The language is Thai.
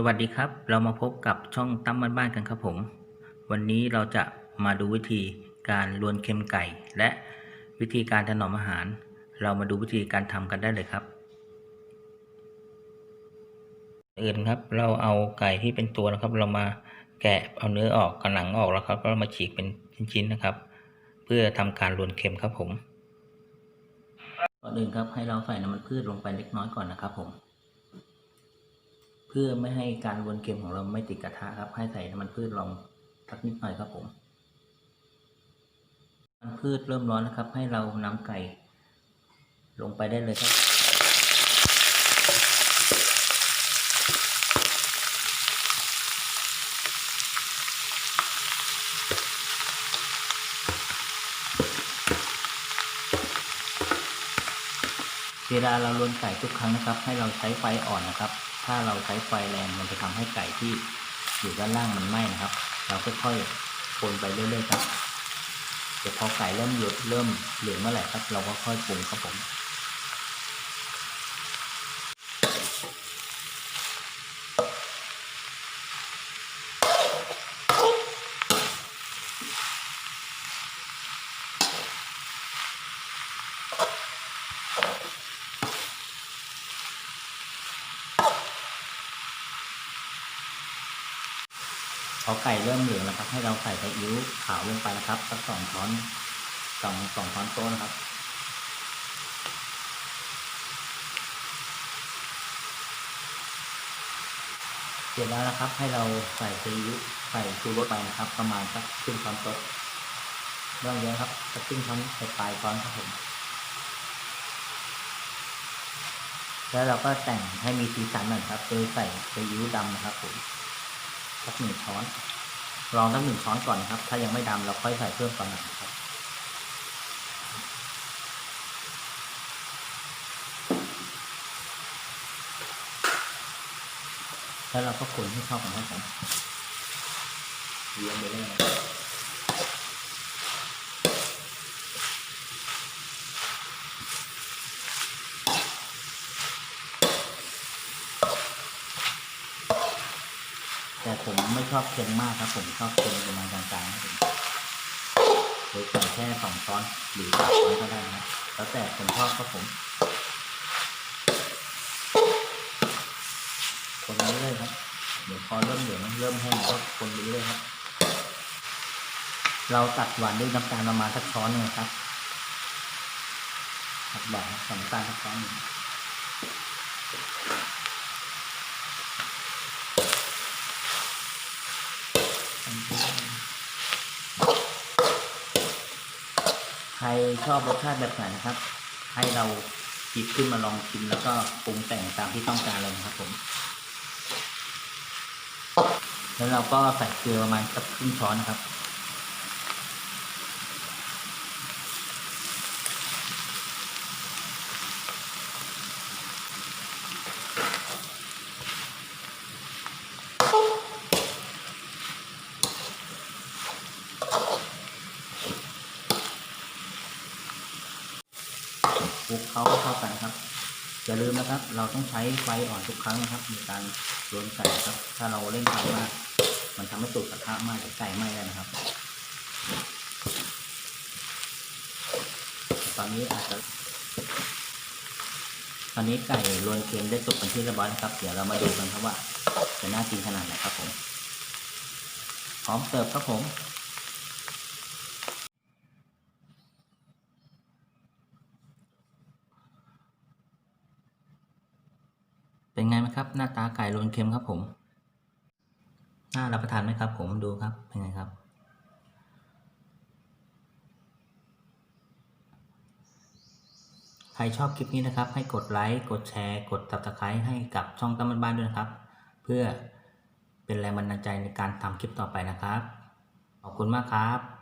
สวัสดีครับ เรามาพบกับช่องตั้มบ้านๆกันครับผม วันนี้เราจะมาดูวิธีการลวนเค็มไก่ และวิธีการถนอมอาหาร เรามาดูวิธีการทำกันได้เลยครับ อื่นครับ เราเอาไก่ที่เป็นตัวนะครับ เรามาแกะเอาเนื้อออกกับหนังออกแล้วครับแล้วมาฉีกเป็นชิ้นๆนะครับ เพื่อทำการลวนเค็มครับผมก่อนอื่นครับให้เราใส่น้ำมันพืชลงไปเล็กน้อยก่อนนะครับผม เพื่อไม่ให้การวนเค็มของเราไม่ติดกระทะครับ ให้ใส่น้ำมันพืชลองสักนิดหน่อยครับผมน้ำมันพืชเริ่มร้อนนะครับ ให้เราน้ำไก่ ลงไปได้เลยครับเวลาเราลวนไก่ทุกครั้งนะครับ ให้เราใช้ไฟอ่อนนะครับ ถ้าเราใช้ไฟแรงมันจะทำให้ไก่ที่อยู่ด้านล่างมันไหม้นะครับ เราค่อยๆคนไปเรื่อยๆครับเดี๋ยวพอไก่เริ่มหยุดเริ่มเหลืองเมื่อไหร่ครับ เราก็ค่อยปรุงครับผม พอไก่เริ่มเหลืองแล้วครับ ให้เราใส่ซีอิ๊วขาวลงไปนะครับสักสองช้อนสองสองช้อนโต๊ะนะครับเสร็จแล้วนะครับ ให้เราใส่ซีอิ๊วใส่ชูรสไปนะครับ ประมาณสักครึ่งช้อนโต๊ะเริ่มเยอะครับสักครึ่งช้อนไปปลายช้อนครับผมแล้วเราก็แต่งให้มีสีสันหน่อยครับ โดยใส่ซีอิ๊วดำนะครับผม สักหนึ่งช้อนลองสักหนึ่งช้อนก่อนนะครับ ถ้ายังไม่ดำเราค่อยใส่เพิ่มตอนหลังครับแล้วเราก็คนให้เข้ากันให้กันเลี้ยงไปเรื่อย แต่ผมไม่ชอบเค็มมากครับผมชอบเค็มประมาณกลางๆครับผมใส่แค่สองช้อนหรือสามช้อนก็ได้นะครับแล้วแต่ผมชอบครับผมคนไปเรื่อยครับ เดี๋ยวพอเริ่มเหลืองเริ่มแห้งก็คนไปเรื่อยครับ เราตัดหวานด้วยน้ำตาลประมาณสักช้อนหนึงครับตัดหวานใส่น้ำตาลสักช้อนหนึ่ง รชอบรสชาติแบบไหนนะครับ ให้เราหยิบขึ้นมาลองชิมแล้วก็ปรุงแต่งตามที่ต้องการเลยครับผม แล้วเราก็ใส่เกลือประมาณสักครึ่งช้อนครับ คลุกเขาเข้ากันครับอย่าลืมนะครับ เราต้องใช้ไฟอ่อนทุกครั้งนะครับในการรวนไก่ครับ ถ้าเราเล่นไฟมากมันทำให้ตุดกระทะไหม้หรือไก่ไหม้ได้นะครับ ตอนนี้อาจจะตอนนี้ไก่รวนเค็มได้สุกเป็นที่เรียบร้อยนะครับ เดี๋ยวเรามาดูกันครับว่าจะน่ากินขนาดไหนครับผมพร้อมเสิร์ฟครับผม เป็น ไงไหมครับ หน้าตาไก่รวนเค็มครับผม น่ารับประทานไหมครับ ผมดูครับเป็นไงครับใครชอบคลิปนี้นะครับ ให้กดไลค์กดแชร์ กด subscribe ให้กับช่องตั้มบ้านด้วยนะครับ เพื่อเป็นแรงบันดาลใจในการทำคลิปต่อไปนะครับ ขอบคุณมากครับ